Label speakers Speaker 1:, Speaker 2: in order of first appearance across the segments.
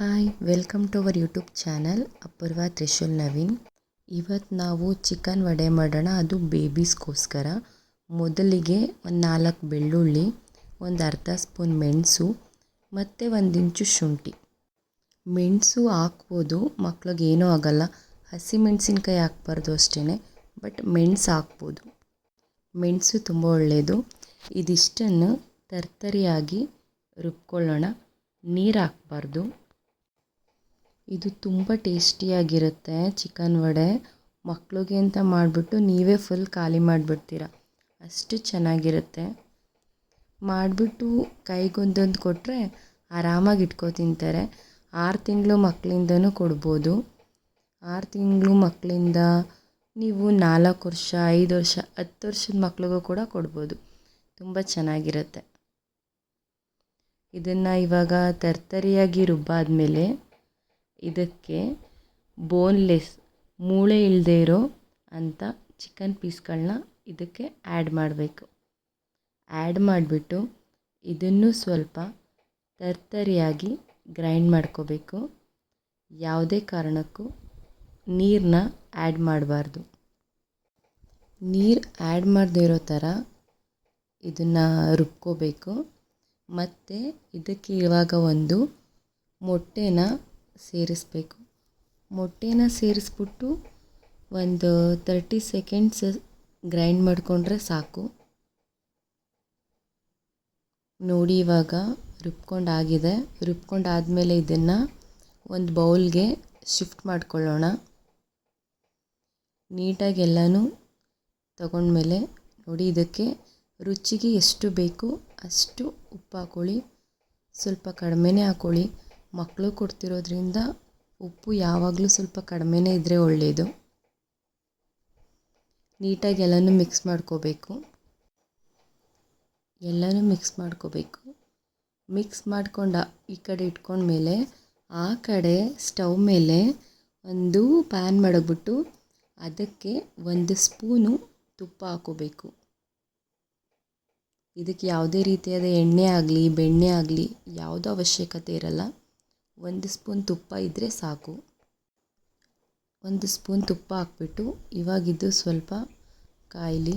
Speaker 1: Hi welcome to our YouTube channel Apoorva Trishul Naveen ಇವತ್ತು ನಾವು chicken vada ಮಾಡೋಣ, ಅದು ಬೇಬೀಸ್ಗೋಸ್ಕರ. ಮೊದಲಿಗೆ ಒಂದು ನಾಲ್ಕು ಬೆಳ್ಳುಳ್ಳಿ, ಒಂದು ಅರ್ಧ ಸ್ಪೂನ್ ಮೆಣಸು, ಮತ್ತು ಒಂದಿಂಚು ಶುಂಠಿ. ಮೆಣಸು ಹಾಕ್ಬೋದು, ಮಕ್ಳಿಗೆ ಏನೂ ಆಗೋಲ್ಲ. ಹಸಿಮೆಣಸಿನ್ಕಾಯಿ ಹಾಕ್ಬಾರ್ದು ಅಷ್ಟೇ ಬಟ್ ಮೆಣಸು ಹಾಕ್ಬೋದು. ಮೆಣಸು ತುಂಬ ಒಳ್ಳೆಯದು ಇದಿಷ್ಟನ್ನು ತರ್ತರಿಯಾಗಿ ರುಬ್ಕೊಳ್ಳೋಣ. ನೀರು ಹಾಕ್ಬಾರ್ದು. ಇದು ತುಂಬ ಟೇಸ್ಟಿಯಾಗಿರುತ್ತೆ ಚಿಕನ್ ವಡೆ. ಮಕ್ಕಳಿಗೆ ಅಂತ ಮಾಡಿಬಿಟ್ಟು ನೀವೇ ಫುಲ್ ಖಾಲಿ ಮಾಡಿಬಿಡ್ತೀರ. ಅಷ್ಟು ಚೆನ್ನಾಗಿರುತ್ತೆ. ಮಾಡಿಬಿಟ್ಟು ಕೈಗೊಂದೊಂದು ಕೊಟ್ಟರೆ ಆರಾಮಾಗಿ ಇಟ್ಕೊ ತಿಂತಾರೆ. ಆರು ತಿಂಗಳು ಮಕ್ಕಳಿಂದನೂ ಕೊಡ್ಬೋದು. ಆರು ತಿಂಗಳು ಮಕ್ಕಳಿಂದ ನೀವು ನಾಲ್ಕು ವರ್ಷ, ಐದು ವರ್ಷ, ಹತ್ತು ವರ್ಷದ ಮಕ್ಳಿಗೂ ಕೂಡ ಕೊಡ್ಬೋದು. ತುಂಬ ಚೆನ್ನಾಗಿರುತ್ತೆ. ಇದನ್ನು ಇವಾಗ ತರ್ತರಿಯಾಗಿ ರುಬ್ಬಾದಮೇಲೆ ಇದಕ್ಕೆ ಬೋನ್ಲೆಸ್ ಮೂಳೆ ಇಲ್ಲದೆ ಇರೋ ಅಂಥ ಚಿಕನ್ ಪೀಸ್ಗಳನ್ನ ಇದಕ್ಕೆ ಆ್ಯಡ್ ಮಾಡಬೇಕು. ಆ್ಯಡ್ ಮಾಡಿಬಿಟ್ಟು ಇದನ್ನು ಸ್ವಲ್ಪ ತರ್ತರಿಯಾಗಿ ಗ್ರೈಂಡ್ ಮಾಡ್ಕೋಬೇಕು. ಯಾವುದೇ ಕಾರಣಕ್ಕೂ ನೀರನ್ನ ಆ್ಯಡ್ ಮಾಡಬಾರ್ದು. ನೀರು ಆ್ಯಡ್ ಮಾಡದೇ ಇರೋ ಥರ ಇದನ್ನು ರುಬ್ಕೋಬೇಕು. ಮತ್ತು ಇದಕ್ಕೆ ಇವಾಗ ಒಂದು ಮೊಟ್ಟೆನ ಸೇರಿಸಬೇಕು. ಮೊಟ್ಟೆನ ಸೇರಿಸ್ಬಿಟ್ಟು ಒಂದು ತರ್ಟಿ ಸೆಕೆಂಡ್ಸ್ ಗ್ರೈಂಡ್ ಮಾಡಿಕೊಂಡ್ರೆ ಸಾಕು. ನೋಡಿ ಇವಾಗ ರುಬ್ಕೊಂಡಾಗಿದೆ. ರುಬ್ಕೊಂಡಾದಮೇಲೆ ಇದನ್ನು ಒಂದು ಬೌಲ್ಗೆ ಶಿಫ್ಟ್ ಮಾಡ್ಕೊಳ್ಳೋಣ. ನೀಟಾಗಿ ಎಲ್ಲನೂ ತಗೊಂಡ್ಮೇಲೆ ನೋಡಿ ಇದಕ್ಕೆ ರುಚಿಗೆ ಎಷ್ಟು ಬೇಕು ಅಷ್ಟು ಉಪ್ಪು ಹಾಕ್ಕೊಳ್ಳಿ ಸ್ವಲ್ಪ ಕಡಿಮೆನೇ ಹಾಕ್ಕೊಳ್ಳಿ ಮಕ್ಕಳು ಕೊಡ್ತಿರೋದ್ರಿಂದ ಉಪ್ಪು ಯಾವಾಗಲೂ ಸ್ವಲ್ಪ ಕಡಿಮೆನೇ ಇದ್ದರೆ ಒಳ್ಳೆಯದು ನೀಟಾಗಿ ಎಲ್ಲನೂ ಮಿಕ್ಸ್ ಮಾಡ್ಕೋಬೇಕು. ಎಲ್ಲನೂ ಮಿಕ್ಸ್ ಮಾಡ್ಕೋಬೇಕು. ಮಿಕ್ಸ್ ಮಾಡ್ಕೊಂಡ ಈ ಕಡೆ ಇಟ್ಕೊಂಡ್ಮೇಲೆ ಆ ಕಡೆ ಸ್ಟವ್ ಮೇಲೆ ಒಂದು ಪ್ಯಾನ್ ಮಾಡಿಬಿಟ್ಟು ಅದಕ್ಕೆ ಒಂದು ಸ್ಪೂನು ತುಪ್ಪ ಹಾಕೋಬೇಕು. ಇದಕ್ಕೆ ಯಾವುದೇ ರೀತಿಯಾದ ಎಣ್ಣೆ ಆಗಲಿ, ಬೆಣ್ಣೆ ಆಗಲಿ ಯಾವುದೂ ಅವಶ್ಯಕತೆ ಇರಲ್ಲ. ಒಂದು ಸ್ಪೂನ್ ತುಪ್ಪ ಇದ್ದರೆ ಸಾಕು. ಒಂದು ಸ್ಪೂನ್ ತುಪ್ಪ ಹಾಕ್ಬಿಟ್ಟು ಇವಾಗಿದ್ದು ಸ್ವಲ್ಪ ಕಾಯಲಿ.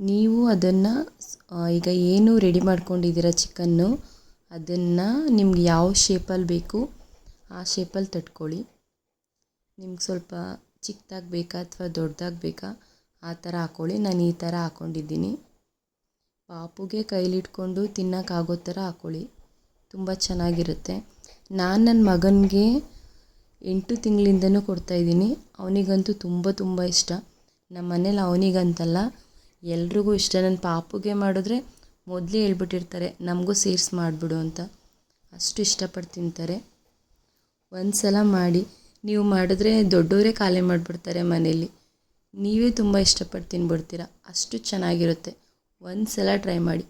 Speaker 1: ನೀವು ಅದನ್ನು ಈಗ ಏನು ರೆಡಿ ಮಾಡ್ಕೊಂಡಿದ್ದೀರ ಚಿಕನ್ನು? ಅದನ್ನು ನಿಮ್ಗೆ ಯಾವ ಶೇಪಲ್ಲಿ ಬೇಕು ಆ ಶೇಪಲ್ಲಿ ತಟ್ಕೊಳ್ಳಿ. ನಿಮ್ಗೆ ಸ್ವಲ್ಪ ಚಿಕ್ಕದಾಗಿ ಬೇಕಾ ಅಥವಾ ದೊಡ್ಡದಾಗಿ ಬೇಕಾ ಆ ಥರ ಹಾಕ್ಕೊಳ್ಳಿ. ನಾನು ಈ ಥರ ಹಾಕ್ಕೊಂಡಿದ್ದೀನಿ. ಪಾಪುಗೆ ಕೈಲಿಟ್ಕೊಂಡು ತಿನ್ನೋಕ್ಕಾಗೋ ಥರ ಹಾಕ್ಕೊಳ್ಳಿ. ತುಂಬ ಚೆನ್ನಾಗಿರುತ್ತೆ. ನಾನು ನನ್ನ ಮಗನಿಗೆ ಎಂಟು ತಿಂಗಳಿಂದನೂ ಕೊಡ್ತಾಯಿದ್ದೀನಿ ಅವನಿಗಂತೂ ತುಂಬ ತುಂಬ ಇಷ್ಟ. ನಮ್ಮ ಮನೇಲಿ ಅವನಿಗಂತಲ್ಲ, ಎಲ್ರಿಗೂ ಇಷ್ಟ. ನನ್ನ ಪಾಪುಗೆ ಮಾಡಿದ್ರೆ ಮೊದಲೇ ಹೇಳ್ಬಿಟ್ಟಿರ್ತಾರೆ, ನಮಗೂ ಸೇರಿಸಿ ಮಾಡಿಬಿಡು ಅಂತ. ಅಷ್ಟು ಇಷ್ಟಪಟ್ಟು ತಿಂತಾರೆ. ಒಂದು ಸಲ ಮಾಡಿ, ನೀವು ಮಾಡಿದ್ರೆ ದೊಡ್ಡವರೇ ಖಾಲಿ ಮಾಡಿಬಿಡ್ತಾರೆ ಮನೇಲಿ. ನೀವೇ ತುಂಬ ಇಷ್ಟಪಟ್ಟು ತಿನ್ಬಿಡ್ತೀರ. ಅಷ್ಟು ಚೆನ್ನಾಗಿರುತ್ತೆ. ಒಂದು ಸಲ ಟ್ರೈ ಮಾಡಿ.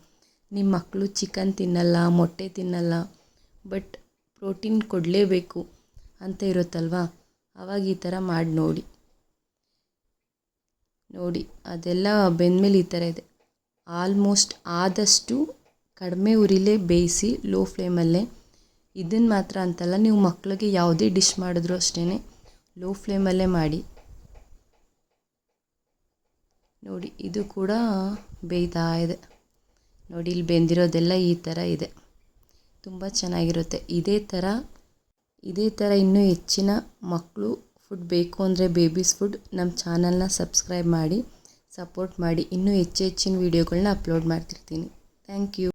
Speaker 1: ನಿಮ್ಮ ಮಕ್ಕಳು ಚಿಕನ್ ತಿನ್ನಲ್ಲ, ಮೊಟ್ಟೆ ತಿನ್ನಲ್ಲ, ಬಟ್ ಪ್ರೋಟೀನ್ ಕೊಡಲೇಬೇಕು ಅಂತ ಇರುತ್ತಲ್ವ? ಆವಾಗ ಈ ಥರ ಮಾಡಿ ನೋಡಿ. ನೋಡಿ, ಅದೆಲ್ಲ ಬೆಂದಮೇಲೆ ಈ ಥರ ಇದೆ. ಆಲ್ಮೋಸ್ಟ್ ಆದಷ್ಟು ಕಡಿಮೆ ಉರಿಲೇ ಬೇಯಿಸಿ, ಲೋ ಫ್ಲೇಮಲ್ಲೇ ಇದನ್ನು ಮಾತ್ರ ಅಂತಲ್ಲ ನೀವು ಮಕ್ಕಳಿಗೆ ಯಾವುದೇ ಡಿಶ್ ಮಾಡಿದ್ರು ಅಷ್ಟೇ ಲೋ ಫ್ಲೇಮಲ್ಲೇ ಮಾಡಿ. ನೋಡಿ, ಇದು ಕೂಡ ಬೇಯ್ತಾ ಇದೆ. ನೋಡಿ, ಇಲ್ಲಿ ಬೆಂದಿರೋದೆಲ್ಲ ಈ ಥರ ಇದೆ. ತುಂಬ ಚೆನ್ನಾಗಿರುತ್ತೆ. ಇದೇ ಥರ ಇದೇ ಥರ ಇನ್ನೂ ಹೆಚ್ಚಿನ ಮಕ್ಕಳು ಫುಡ್ ಬೇಕು ಅಂದರೆ ಬೇಬೀಸ್ ಫುಡ್ ನಮ್ಮ ಚಾನಲ್ನ ಸಬ್ಸ್ಕ್ರೈಬ್ ಮಾಡಿ ಸಪೋರ್ಟ್ ಮಾಡಿ. ಇನ್ನೂ ಹೆಚ್ಚು ಹೆಚ್ಚಿನ ವೀಡಿಯೋಗಳನ್ನ ಅಪ್ಲೋಡ್ ಮಾಡ್ತಿರ್ತೀನಿ. Thank you